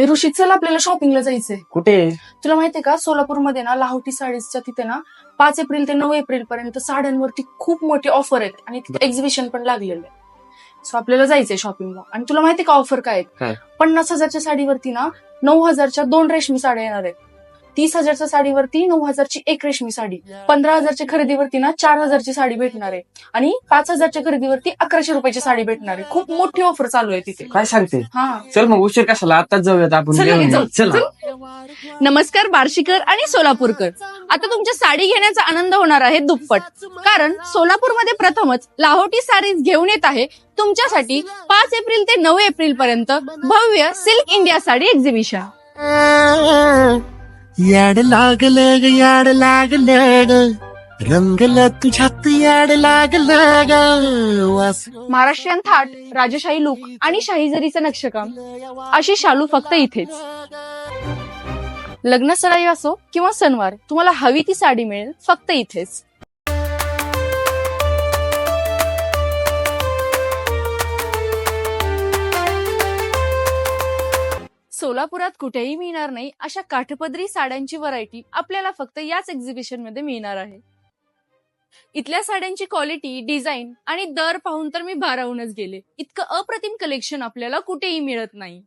हे ऋषी चल आपल्याला शॉपिंगला जायचंय. कुठे? तुला माहितीये का सोलापूरमध्ये ना लाहोटी साडीजच्या तिथे ना पाच एप्रिल ते नऊ एप्रिल पर्यंत साड्यांवरती खूप मोठी ऑफर आहेत आणि एक्झिबिशन पण लागलेलं आहे. सो आपल्याला जायचंय शॉपिंगला आणि तुला माहितीये का ऑफर काय काय? आहेत पन्नास हजारच्या साडीवरती ना नऊ हजारच्या दोन रेशमी साड्या येणार आहेत. तीस हजारच्या साडीवरती नऊ हजारची एक रेशमी साडी. पंधरा हजारच्या खरेदीवरती ना चार हजारची साडी भेटणार आहे. आणि पाच हजारच्या खरेदीवरती अकराशे रुपयाची साडी भेटणार आहे. खूप मोठी ऑफर चालू आहे तिथे. काय सांगते? हा. चल मग उशीर कशाला? आताच जाऊयात आपण. चल लगेच जाऊ. चल. नमस्कार बार्शीकर आणि सोलापूरकर. आता तुमच्या साडी घेण्याचा आनंद होणार आहे दुप्पट. कारण सोलापूरमध्ये प्रथमच लाहोटी साडीज घेऊन येत आहे तुमच्यासाठी पाच एप्रिल ते नऊ एप्रिल पर्यंत भव्य सिल्क इंडिया साडी एक्झिबिशन. याड लागलं ग याड लागलं ग तुझ्यात याड लागलं ग वास महाराष्ट्रीयन थाट राजशाही लुक आणि शाहीजरीचं नक्षकाम. अशी शालू फक्त इथेच. लग्न सराई असो किंवा सणवार तुम्हाला हवी ती साडी मिळेल फक्त इथेच. सोलापुरात कुठेही मिळणार नाही अशा काठपदरी साड्यांची व्हरायटी आपल्याला फक्त याच एक्झिबिशनमध्ये मिळणार आहे. इथल्या साड्यांची क्वालिटी डिझाईन आणि दर पाहून तर मी भारावूनच गेले. इतकं अप्रतिम कलेक्शन आपल्याला कुठेही मिळत नाही.